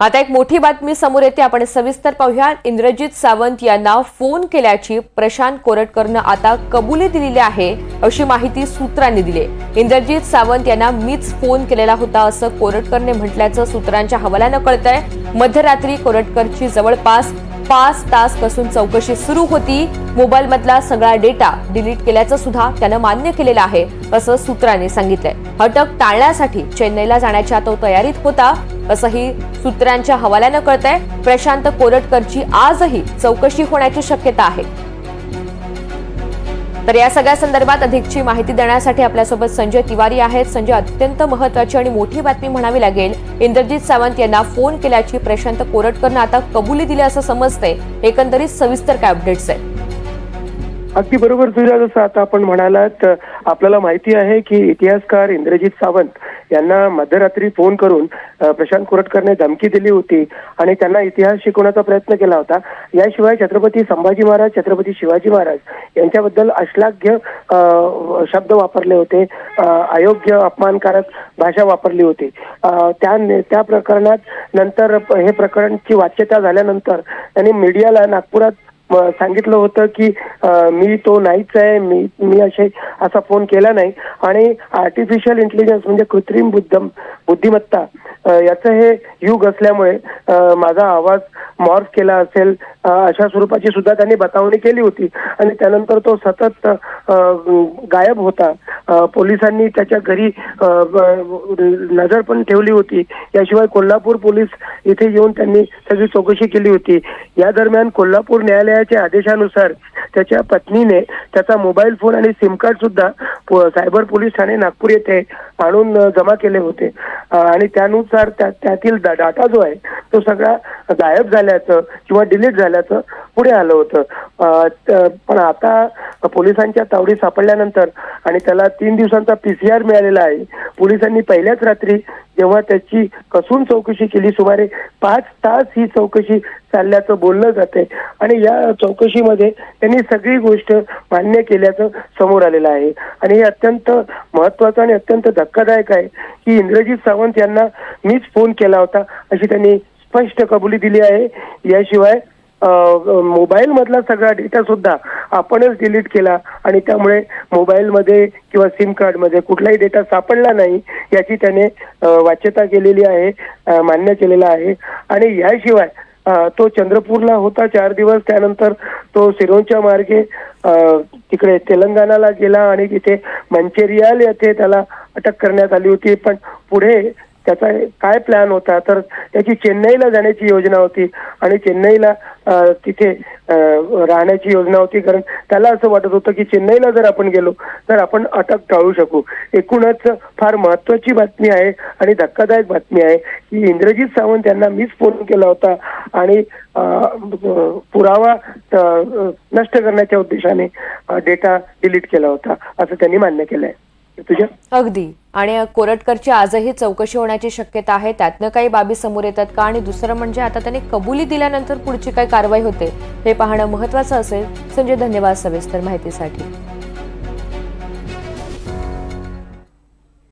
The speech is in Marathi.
आता एक मोठी बातमी समोर येते. आपण सविस्तर पाहूया. इंद्रजित सावंत यांना फोन केल्याची प्रशांत कोरटकरनं आता कबुली दिलेली आहे अशी माहिती सूत्रांनी दिली इंद्रजित सावंत यांना मीच फोन केलेला होता असं कोरटकरने म्हटल्याचं सूत्रांच्या हवाल्यानं कळतंय. मध्यरात्री कोरटकरची जवळपास पाच तासपासून चौकशी सुरू होती. मोबाईलमधला सगळा डेटा डिलीट केल्याचं सुद्धा त्यानं मान्य केलेलं आहे असं सूत्रांनी सांगितलंय. अटक टाळण्यासाठी चेन्नईला जाण्याच्या तो तयारीत होता. असंही सूत्रांच्या हवाल्यानं कळतंय. प्रशांत कोरटकरची आजही चौकशी होण्याची शक्यता आहे. तर या सगळ्या संदर्भात अधिकची माहिती देण्यासाठी आपल्यासोबत संजय तिवारी आहेत. संजय अत्यंत महत्वाची आणि मोठी बातमी म्हणावी लागेल. इंद्रजित सावंत यांना फोन केल्याची प्रशांत कोरटकरनं आता कबुली दिली असं समजतंय. एकंदरीत सविस्तर काय अपडेट्स आहेत? अगदी बरोबर तुझ्या जसं आता आपण म्हणालात आपल्याला माहिती आहे की इतिहासकार इंद्रजित सावंत यांना मध्यरात्री फोन करून प्रशांत कोरटकरने धमकी दिली होती आणि त्यांना इतिहास शिकवण्याचा प्रयत्न केला होता. याशिवाय छत्रपती संभाजी महाराज छत्रपती शिवाजी महाराज यांच्याबद्दल अश्लाघ्य अ, शब्द वापरले होते. अयोग्य अपमानकारक भाषा वापरली होती. त्या त्या प्रकरणात नंतर हे प्रकरणची वाच्यता झाल्यानंतर त्यांनी मीडियाला नागपुरात सांगितलं होतं की मी तो नाहीच आहे मी मी असे असा फोन केला नाही. आणि आर्टिफिशियल इंटेलिजन्स म्हणजे कृत्रिम बुद्धम बुद्धिमत्ता याचं हे युग असल्यामुळे माझा आवाज मॉर्फ केला असेल अशा स्वरूपाची सुद्धा त्यांनी बतावणी केली होती. आणि त्यानंतर तो सतत गायब होता. पोलिसांनी त्याच्या घरी नजर पण ठेवली होती. याशिवाय कोल्हापूर पोलीस इथे येऊन त्यांनी सगळी चौकशी केली होती. या दरम्यान कोल्हापूर न्यायालयाच्या आदेशानुसार त्याच्या पत्नीने त्याचा मोबाईल फोन आणि सिम कार्ड सुद्धा सायबर पोलीस ठाणे नागपूर येथे आणून जमा केले होते. आणि त्यानुसार त्यातील डाटा जो आहे तो सगळा गायब झाल्याचं किंवा डिलीट झाल्याचं पुढे आलं होतं. पण आता पोलिसांच्या तावडी सापडल्यानंतर आणि त्याला तीन दिवसांचा पीसीआर मिळालेला आहे. पोलिसांनी पहिल्याच रात्री जेव्हा त्याची कसून चौकशी केली सुमारे पाच तास ही चौकशी चालल्याचं बोललं जाते आणि या चौकशीमध्ये त्यांनी सगळी गोष्ट मान्य केल्याचं समोर आलेलं आहे. आणि हे अत्यंत महत्वाचं आणि अत्यंत धक्कादायक आहे की इंद्रजित सावंत यांना मीच फोन केला होता अशी त्यांनी स्पष्ट कबुली दिली आहे. याशिवाय मोबाईल मधला सगळा डेटा सुद्धा आपणच डिलीट केला आणि त्यामुळे मोबाईलमध्ये किंवा सिम कार्डमध्ये कुठलाही डेटा सापडला नाही याची त्याने वाच्यता केलेली आहे मान्य केलेला आहे. आणि याशिवाय तो चंद्रपूरला होता चार दिवस त्यानंतर तो सिरोंच्या मार्गे तिकडे तेलंगणाला गेला आणि तिथे मंचेरियाल येथे त्याला अटक करण्यात आली होती. पण पुढे त्याचा काय प्लॅन होता? तर त्याची चेन्नईला जाण्याची योजना होती आणि चेन्नईला तिथे राहण्याची योजना होती. कारण त्याला असं वाटत होतं की चेन्नईला जर आपण गेलो तर आपण अटक टाळू शकू. एकूणच फार महत्वाची बातमी आहे आणि धक्कादायक बातमी आहे की इंद्रजित सावंत यांना मीच फोन केला होता आणि पुरावा नष्ट करण्याच्या उद्देशाने डेटा डिलीट केला होता असं त्यांनी मान्य केलंय. आहे अगदी. आणि कोरटकरची आजही चौकशी होण्याची शक्यता आहे. त्यातनं काही बाबी समोर येतात का? आणि दुसरं म्हणजे आता त्याने कबुली दिल्यानंतर पुढची काय कारवाई होते हे पाहणं महत्वाचं असेल. संजय धन्यवाद सविस्तर माहितीसाठी.